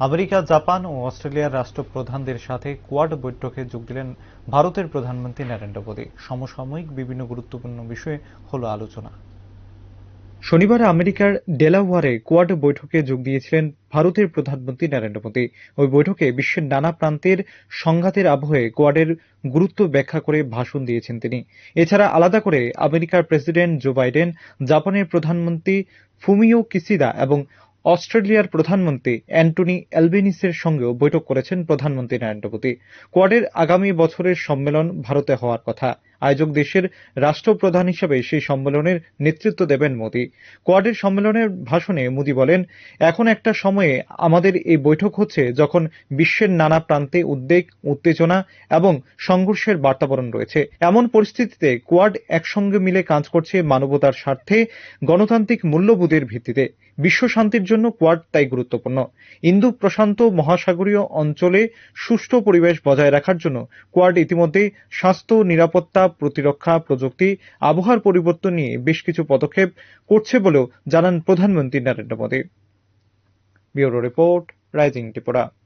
America, Japan ও অস্ট্রেলিয়ার রাষ্ট্রপ্রধানদের সাথে quad বৈঠকে যোগ দিলেন ভারতের প্রধানমন্ত্রী নরেন্দ্র মোদী। সমসাময়িক বিভিন্ন গুরুত্বপূর্ণ বিষয়ে হলো আলোচনা। শনিবার আমেরিকার ডেলাওয়ারে কোয়াড বৈঠকে যোগ দিয়েছিলেন ভারতের প্রধানমন্ত্রী নরেন্দ্র মোদী। ওই বৈঠকে বিশ্বের নানা প্রান্তের সংঘাতের আবহে কোয়াডের গুরুত্ব ব্যাখ্যা করে ভাষণ দিয়েছেন তিনি। এছাড়া আলাদা করে আমেরিকার প্রেসিডেন্ট জো বাইডেন, জাপানের প্রধানমন্ত্রী ফুমিও কিসিদা এবং অস্ট্রেলিয়ার প্রধানমন্ত্রী অ্যান্টনি অ্যালবেনিসের সঙ্গেও বৈঠক করেছেন প্রধানমন্ত্রী নরেন্দ্র মোদী। কোয়াডের আগামী বছরের সম্মেলন ভারতে হওয়ার কথা। আয়োজক দেশের রাষ্ট্রপ্রধান হিসেবে সেই সম্মেলনের নেতৃত্ব দেবেন মোদি। কোয়াডের সম্মেলনের ভাষণে মোদি বলেন, এখন একটা সময়ে আমাদের এই বৈঠক হচ্ছে যখন বিশ্বের নানা প্রান্তে উদ্বেগ, উত্তেজনা এবং সংঘর্ষের বার্তাবরণ রয়েছে। এমন পরিস্থিতিতে কোয়াড একসঙ্গে মিলে কাজ করছে মানবতার স্বার্থে গণতান্ত্রিক মূল্যবোধের ভিত্তিতে। বিশ্ব শান্তির জন্য কোয়াড তাই গুরুত্বপূর্ণ। ইন্দো প্রশান্ত মহাসাগরীয় অঞ্চলে সুষ্ঠু পরিবেশ বজায় রাখার জন্য কোয়াড ইতিমধ্যেই স্বাস্থ্য, নিরাপত্তা প্রতিরক্ষা, প্রযুক্তি, আবহাওয়ার পরিবর্তন নিয়ে বেশ কিছু পদক্ষেপ করছে বলেও জানান প্রধানমন্ত্রী Narendra Modi. Bureau report, rising Tripura.